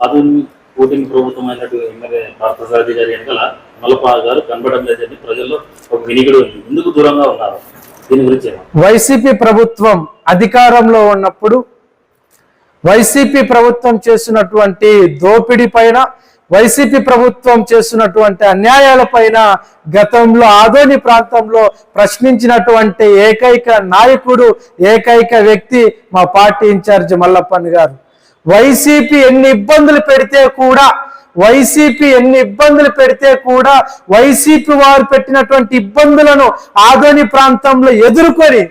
ఆధునిక కూటమి ప్రభుత్వం అయినట్టు ఎమ్మెల్యే పార్థసారథి గారి వెనకాల మలపా గారు కనబడం లేదని ప్రజల్లో ఒక వినికిడి ఉంది. ఎందుకు దూరంగా ఉన్నారు? దీని గురించి వైసీపీ ప్రభుత్వం అధికారంలో ఉన్నప్పుడు వైసీపీ ప్రభుత్వం చేసినటువంటి దోపిడీ పైన వైసీపీ ప్రభుత్వం చేస్తున్నటువంటి అన్యాయాల పైన గతంలో ఆదోని ప్రాంతంలో ప్రశ్నించినటువంటి ఏకైక నాయకుడు ఏకైక వ్యక్తి మా పార్టీ ఇన్ఛార్జ్ మల్లప్పన్ గారు. వైసీపీ ఎన్ని ఇబ్బందులు పెడితే కూడా వైసీపీ ఎన్ని ఇబ్బందులు పెడితే కూడా వైసీపీ వారు పెట్టినటువంటి ఇబ్బందులను ఆదోని ప్రాంతంలో ఎదుర్కొని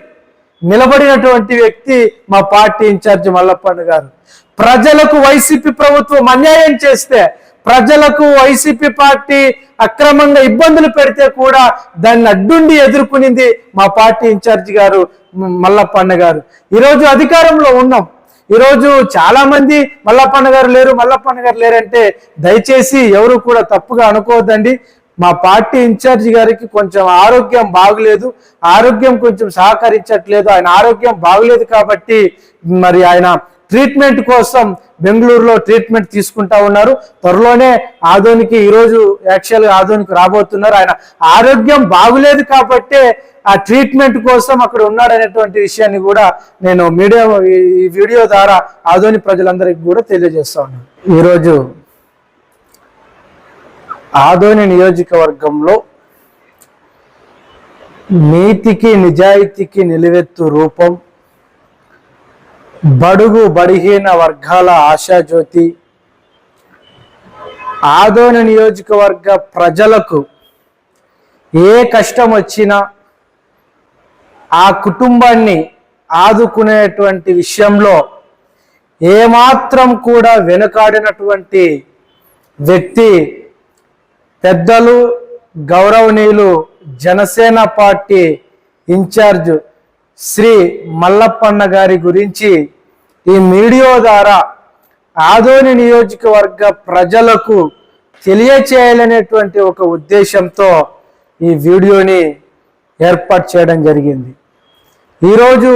నిలబడినటువంటి వ్యక్తి మా పార్టీ ఇన్ఛార్జి మల్లప్పన్న గారు. ప్రజలకు వైసీపీ ప్రభుత్వం అన్యాయం చేస్తే ప్రజలకు వైసీపీ పార్టీ అక్రమంగా ఇబ్బందులు పెడితే కూడా దాన్ని అడ్డుండి ఎదుర్కొనింది మా పార్టీ ఇన్ఛార్జి గారు మ- మల్లప్పన్న గారు. ఈరోజు అధికారంలో ఉన్నాం. ఈరోజు చాలా మంది మల్లప్పన్న గారు లేరు మల్లప్పన్న గారు లేరంటే దయచేసి ఎవరు కూడా తప్పుగా అనుకోవద్దండి. మా పార్టీ ఇన్ఛార్జి గారికి కొంచెం ఆరోగ్యం బాగులేదు ఆరోగ్యం కొంచెం సహకరించట్లేదు ఆయన ఆరోగ్యం బాగులేదు కాబట్టి మరి ఆయన ట్రీట్మెంట్ కోసం బెంగళూరులో ట్రీట్మెంట్ తీసుకుంటా ఉన్నారు. త్వరలోనే ఆదోనికి ఈరోజు యాక్చువల్గా ఆదోనికి రాబోతున్నారు. ఆయన ఆరోగ్యం బాగులేదు కాబట్టే ఆ ట్రీట్మెంట్ కోసం అక్కడ ఉన్నాడనేటువంటి విషయాన్ని కూడా నేను మీడియా ఈ- వీడియో ద్వారా ఆదోని ప్రజలందరికీ కూడా తెలియజేస్తా ఉన్నాను. ఈరోజు ఆదోని నియోజకవర్గంలో నీతికి నిజాయితీకి నిలువెత్తు రూపం బడుగు బడిహీన వర్గాల ఆశాజ్యోతి ఆదోని నియోజకవర్గ ప్రజలకు ఏ కష్టం వచ్చినా ఆ కుటుంబాన్ని ఆదుకునేటువంటి విషయంలో ఏమాత్రం కూడా వెనుకాడినటువంటి వ్యక్తి పెద్దలు గౌరవనీయులు జనసేన పార్టీ ఇన్ఛార్జ్ శ్రీ మల్లప్పన్న గారి గురించి ఈ మీడియో ద్వారా ఆదోని నియోజకవర్గ ప్రజలకు తెలియచేయాలనేటువంటి ఒక ఉద్దేశంతో ఈ వీడియోని ఏర్పాటు చేయడం జరిగింది. ఈరోజు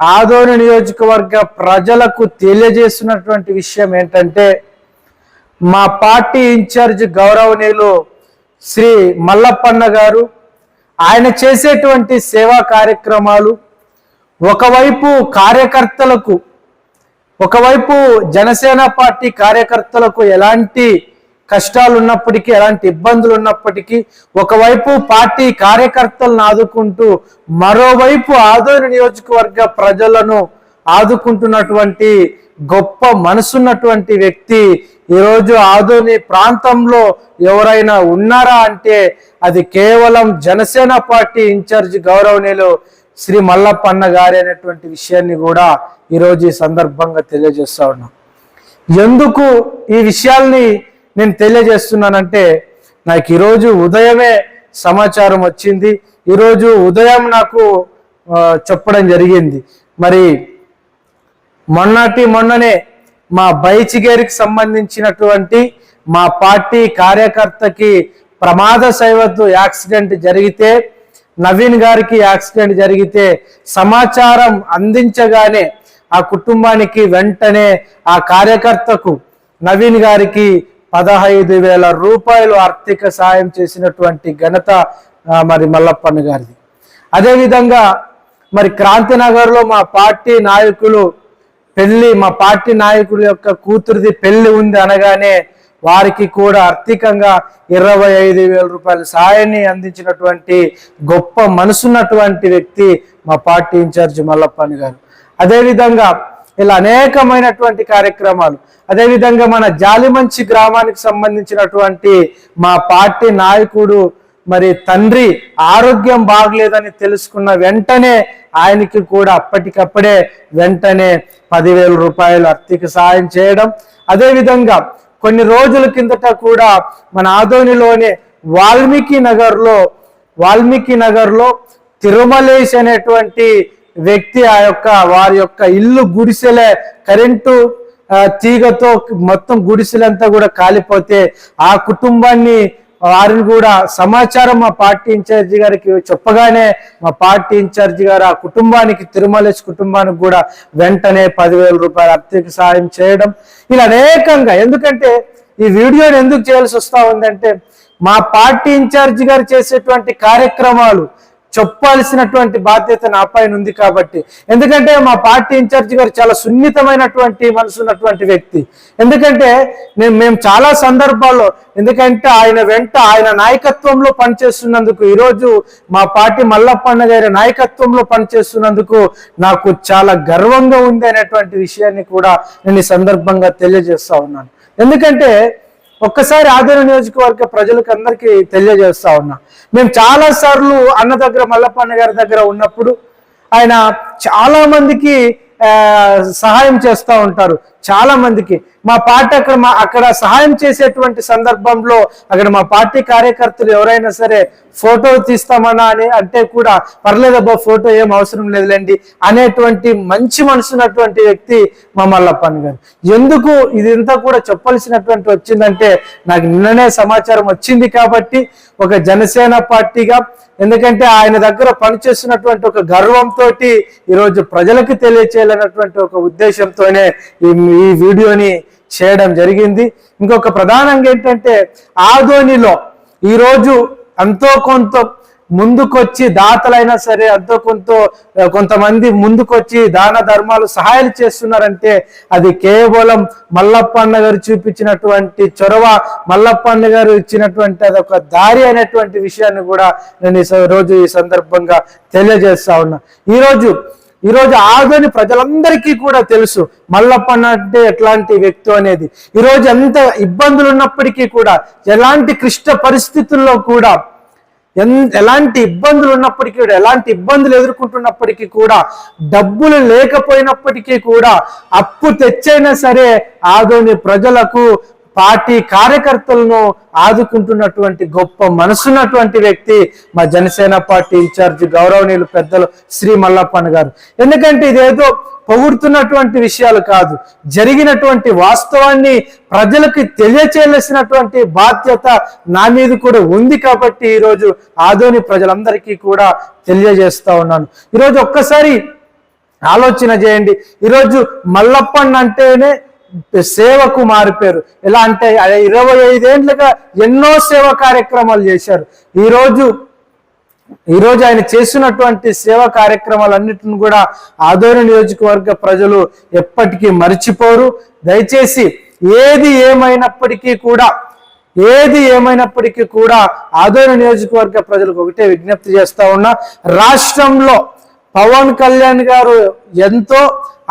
ఆదోని నియోజకవర్గ ప్రజలకు తెలియజేస్తున్నటువంటి విషయం ఏంటంటే మా పార్టీ ఇన్ఛార్జ్ గౌరవనీయులు శ్రీ మల్లప్పన్న గారు ఆయన చేసేటువంటి సేవా కార్యక్రమాలు ఒకవైపు కార్యకర్తలకు ఒకవైపు జనసేన పార్టీ కార్యకర్తలకు ఎలాంటి కష్టాలు ఉన్నప్పటికీ ఎలాంటి ఇబ్బందులు ఉన్నప్పటికీ ఒకవైపు పార్టీ కార్యకర్తలను ఆదుకుంటూ మరోవైపు ఆదోని నియోజకవర్గ ప్రజలను ఆదుకుంటున్నటువంటి గొప్ప మనసున్నటువంటి వ్యక్తి ఈరోజు ఆదోని ప్రాంతంలో ఎవరైనా ఉన్నారా అంటే అది కేవలం జనసేన పార్టీ ఇన్ఛార్జ్ గౌరవనీయులు శ్రీ మల్లప్పన్న గారి అనేటువంటి విషయాన్ని కూడా ఈరోజు ఈ సందర్భంగా తెలియజేస్తా ఉన్నాం. ఎందుకు ఈ విషయాల్ని నేను తెలియజేస్తున్నానంటే నాకు ఈరోజు ఉదయమే సమాచారం వచ్చింది. ఈరోజు ఉదయం నాకు చెప్పడం జరిగింది. మరి మొన్నటి మొన్ననే మా బైచిగేరికి సంబంధించినటువంటి మా పార్టీ కార్యకర్తకి ప్రమాద శైవత్తు యాక్సిడెంట్ జరిగితే నవీన్ గారికి యాక్సిడెంట్ జరిగితే సమాచారం అందించగానే ఆ కుటుంబానికి వెంటనే ఆ కార్యకర్తకు నవీన్ గారికి పదహైదు వేల రూపాయలు ఆర్థిక సాయం చేసినటువంటి ఘనత మరి మల్లప్పన్న గారిది. అదేవిధంగా మరి క్రాంతి నగర్లో మా పార్టీ నాయకులు పెళ్ళి మా పార్టీ నాయకుల యొక్క కూతురిది పెళ్ళి ఉంది అనగానే వారికి కూడా ఆర్థికంగా ఇరవై ఐదు వేల రూపాయల సాయాన్ని అందించినటువంటి గొప్ప మనసున్నటువంటి వ్యక్తి మా పార్టీ ఇన్ఛార్జ్ మల్లప్పని గారు. అదేవిధంగా ఇలా అనేకమైనటువంటి కార్యక్రమాలు. అదేవిధంగా మన జాలిమంచి గ్రామానికి సంబంధించినటువంటి మా పార్టీ నాయకుడు మరి తండ్రి ఆరోగ్యం బాగలేదని తెలుసుకున్న వెంటనే ఆయనకి కూడా అప్పటికప్పుడే వెంటనే పదివేల రూపాయలు ఆర్థిక సాయం చేయడం. అదేవిధంగా కొన్ని రోజుల కిందట కూడా మన ఆదోనిలోనే వాల్మీకి నగర్లో వాల్మీకి నగర్లో తిరుమలేష్ అనేటువంటి వ్యక్తి ఆ యొక్క వారి యొక్క ఇల్లు గుడిసెలే కరెంటు తీగతో మొత్తం గుడిసెలంతా కూడా కాలిపోతే ఆ కుటుంబాన్ని వారిని కూడా సమాచారం మా పార్టీ ఇన్ఛార్జి గారికి చెప్పగానే మా పార్టీ ఇన్ఛార్జి గారు ఆ కుటుంబానికి తిరుమలేసి కుటుంబానికి కూడా వెంటనే పదివేల రూపాయల ఆర్థిక సాయం చేయడం. ఇలా అనేకంగా ఎందుకంటే ఈ వీడియోని ఎందుకు చేయాల్సి వస్తా ఉందంటే మా పార్టీ ఇన్ఛార్జి గారు చేసేటువంటి కార్యక్రమాలు చెప్పాల్సినటువంటి బాధ్యత నా పైన ఉంది కాబట్టి. ఎందుకంటే మా పార్టీ ఇన్ఛార్జి గారు చాలా సున్నితమైనటువంటి మనసు ఉన్నటువంటి వ్యక్తి. ఎందుకంటే నేను మేము చాలా సందర్భాల్లో ఎందుకంటే ఆయన వెంట ఆయన నాయకత్వంలో పనిచేస్తున్నందుకు ఈరోజు మా పార్టీ మల్లప్పన్న గారి నాయకత్వంలో పనిచేస్తున్నందుకు నాకు చాలా గర్వంగా ఉంది అనేటువంటి విషయాన్ని కూడా నేను ఈ సందర్భంగా తెలియజేస్తా ఉన్నాను. ఎందుకంటే ఒక్కసారి ఆదరణ నియోజకవర్గ ప్రజలకు అందరికీ తెలియజేస్తా ఉన్నా. మేము చాలా సార్లు అన్న దగ్గర మల్లప్పన్న గారి దగ్గర ఉన్నప్పుడు ఆయన చాలా మందికి ఆ, సహాయం చేస్తూ ఉంటారు. చాలా మందికి. మా పార్టీ అక్కడ మా అక్కడ సహాయం చేసేటువంటి సందర్భంలో అక్కడ మా పార్టీ కార్యకర్తలు ఎవరైనా సరే ఫోటో తీస్తామన్నా అని అంటే కూడా పర్లేదబ్బా ఫోటో ఏం అవసరం లేదులేండి అనేటువంటి మంచి మనసున్నటువంటి వ్యక్తి మా మల్లప్పన్ గారు. ఎందుకు ఇదంతా కూడా చెప్పాల్సినటువంటి వచ్చిందంటే నాకు నిన్ననే సమాచారం వచ్చింది కాబట్టి ఒక జనసేన పార్టీగా ఎందుకంటే ఆయన దగ్గర పనిచేస్తున్నటువంటి ఒక గర్వంతో ఈరోజు ప్రజలకు తెలియచేయాలన్నటువంటి ఒక ఉద్దేశంతోనే ఈ ఈ వీడియోని చేయడం జరిగింది. ఇంకొక ప్రధానంగా ఏంటంటే ఆధోనిలో ఈరోజు ఎంతో కొంత ముందుకొచ్చి దాతలైనా సరే ఎంతో కొంత కొంతమంది ముందుకొచ్చి దాన ధర్మాలు సహాయాలు చేస్తున్నారంటే అది కేవలం మల్లప్పన్న గారు చూపించినటువంటి చొరవ మల్లప్పన్న గారు ఇచ్చినటువంటి అదొక దారి అనేటువంటి విషయాన్ని కూడా నేను ఈ స- రోజు ఈ సందర్భంగా తెలియజేస్తా ఉన్నా. ఈరోజు ఈరోజు ఆదోని ప్రజలందరికీ కూడా తెలుసు మల్లప్పన్న అంటే ఎట్లాంటి వ్యక్తి అనేది. ఈరోజు ఎంత ఇబ్బందులు ఉన్నప్పటికీ కూడా ఎలాంటి క్లిష్ట పరిస్థితుల్లో కూడా ఎలాంటి ఇబ్బందులు ఉన్నప్పటికీ కూడా ఎలాంటి ఇబ్బందులు ఎదుర్కొంటున్నప్పటికీ కూడా డబ్బులు లేకపోయినప్పటికీ కూడా అప్పు తెచ్చైనా సరే ఆదోని ప్రజలకు పార్టీ కార్యకర్తలను ఆదుకుంటున్నటువంటి గొప్ప మనసున్నటువంటి వ్యక్తి మా జనసేన పార్టీ ఇన్ఛార్జి గౌరవనీయులు పెద్దలు శ్రీ మల్లప్పన్ గారు. ఎందుకంటే ఇదేదో పొగుడుతున్నటువంటి విషయాలు కాదు. జరిగినటువంటి వాస్తవాన్ని ప్రజలకు తెలియచేయాల్సినటువంటి బాధ్యత నా మీద కూడా ఉంది కాబట్టి ఈరోజు ఆదోని ప్రజలందరికీ కూడా తెలియజేస్తా ఉన్నాను. ఈరోజు ఒక్కసారి ఆలోచన చేయండి. ఈరోజు మల్లప్పన్ అంటేనే సేవకు మారిపోయారు ఎలా అంటే ఇరవై ఐదేండ్లుగా ఎన్నో సేవ కార్యక్రమాలు చేశారు. ఈరోజు ఈరోజు ఆయన చేసినటువంటి సేవా కార్యక్రమాలన్నిటిని కూడా ఆదోని నియోజకవర్గ ప్రజలు ఎప్పటికీ మర్చిపోరు. దయచేసి ఏది ఏమైనప్పటికీ కూడా ఏది ఏమైనప్పటికీ కూడా ఆదోని నియోజకవర్గ ప్రజలకు ఒకటే విజ్ఞప్తి చేస్తా ఉన్నా రాష్ట్రంలో పవన్ కళ్యాణ్ గారు ఎంతో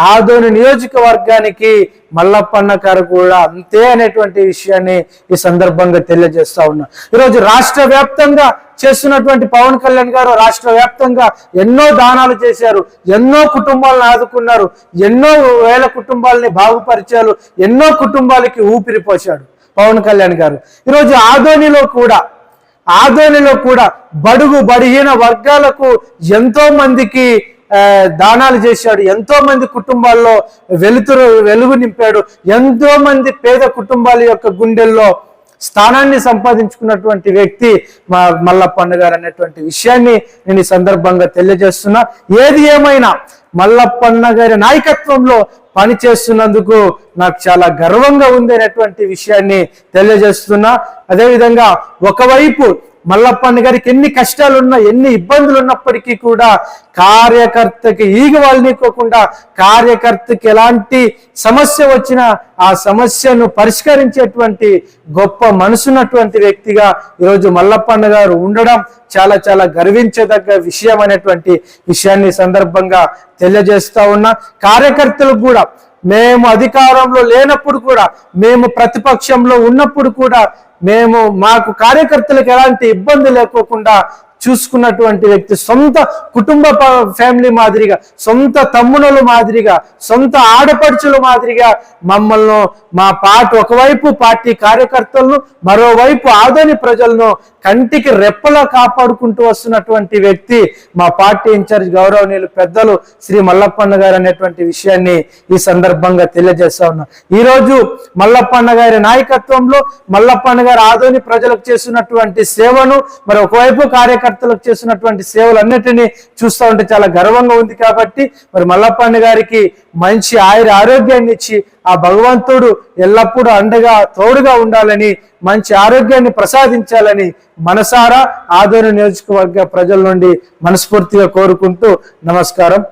ఆదోని నియోజకవర్గానికి మల్లప్పన్న గారు కూడా అంతే అనేటువంటి విషయాన్ని ఈ సందర్భంగా తెలియజేస్తా ఉన్నా. ఈరోజు రాష్ట్ర వ్యాప్తంగా చేస్తున్నటువంటి పవన్ కళ్యాణ్ గారు రాష్ట్ర వ్యాప్తంగా ఎన్నో దానాలు చేశారు ఎన్నో కుటుంబాలను ఆదుకున్నారు ఎన్నో వేల కుటుంబాలని బాగుపరిచారు ఎన్నో కుటుంబాలకి ఊపిరిపోశాడు పవన్ కళ్యాణ్ గారు. ఈరోజు ఆదోనిలో కూడా ఆదోనిలో కూడా బడుగు బడిహీన వర్గాలకు ఎంతో మందికి దానాలు చేశాడు. ఎంతో మంది కుటుంబాల్లో వెలుతురు వెలుగు నింపాడు. ఎంతో మంది పేద కుటుంబాల యొక్క గుండెల్లో స్థానాన్ని సంపాదించుకున్నటువంటి వ్యక్తి మా మల్లప్పన్న గారు అనేటువంటి విషయాన్ని నేను ఈ సందర్భంగా తెలియజేస్తున్నా. ఏది ఏమైనా మల్లప్పన్న గారి నాయకత్వంలో పని చేస్తున్నందుకు నాకు చాలా గర్వంగా ఉంది అనేటువంటి విషయాన్ని తెలియజేస్తున్నా. అదేవిధంగా ఒకవైపు మల్లప్పన్న గారికి ఎన్ని కష్టాలున్నా ఎన్ని ఇబ్బందులు ఉన్నప్పటికీ కూడా కార్యకర్తకి ఈగ వాళ్ళనికోకుండా కార్యకర్తకి ఎలాంటి సమస్య వచ్చినా ఆ సమస్యను పరిష్కరించేటువంటి గొప్ప మనసున్నటువంటి వ్యక్తిగా ఈరోజు మల్లప్పన్న గారు ఉండడం చాలా చాలా గర్వించదగ్గ విషయం అనేటువంటి విషయాన్ని సందర్భంగా తెలియజేస్తా ఉన్నా. కార్యకర్తలకు కూడా మేము అధికారంలో లేనప్పుడు కూడా మేము ప్రతిపక్షంలో ఉన్నప్పుడు కూడా మేము మాకు కార్యకర్తలకు ఎలాంటి ఇబ్బంది లేకోకుండా చూసుకున్నటువంటి వ్యక్తి సొంత కుటుంబ ఫ్యామిలీ మాదిరిగా సొంత తమ్మునుల మాదిరిగా సొంత ఆడపడుచుల మాదిరిగా మమ్మల్ని మా పార్టీ ఒకవైపు పార్టీ కార్యకర్తలను మరోవైపు ఆదోని ప్రజలను కంటికి రెప్పలా కాపాడుకుంటూ వస్తున్నటువంటి వ్యక్తి మా పార్టీ ఇన్ఛార్జ్ గౌరవనీయులు పెద్దలు శ్రీ మల్లప్పన్న గారు అనేటువంటి విషయాన్ని ఈ సందర్భంగా తెలియజేస్తా ఉన్నా. ఈరోజు మల్లప్పన్న గారి నాయకత్వంలో మల్లప్పన్న గారు ఆదోని ప్రజలకు చేస్తున్నటువంటి సేవను మరి ఒకవైపు కార్యకర్తలకు చేస్తున్నటువంటి సేవలన్నిటినీ చూస్తూ ఉంటే చాలా గర్వంగా ఉంది కాబట్టి మరి మల్లప్పన్న గారికి మంచి ఆయుర ఆరోగ్యాన్ని ఇచ్చి ఆ భగవంతుడు ఎల్లప్పుడూ అండగా తోడుగా ఉండాలని మంచి ఆరోగ్యాన్ని ప్రసాదించాలని మనసారా ఆదోని నియోజకవర్గ ప్రజల నుండి మనస్ఫూర్తిగా కోరుకుంటూ నమస్కారం.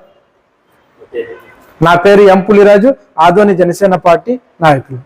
నా పేరు ఎం పులిరాజు ఆదోని జనసేన పార్టీ నాయకులు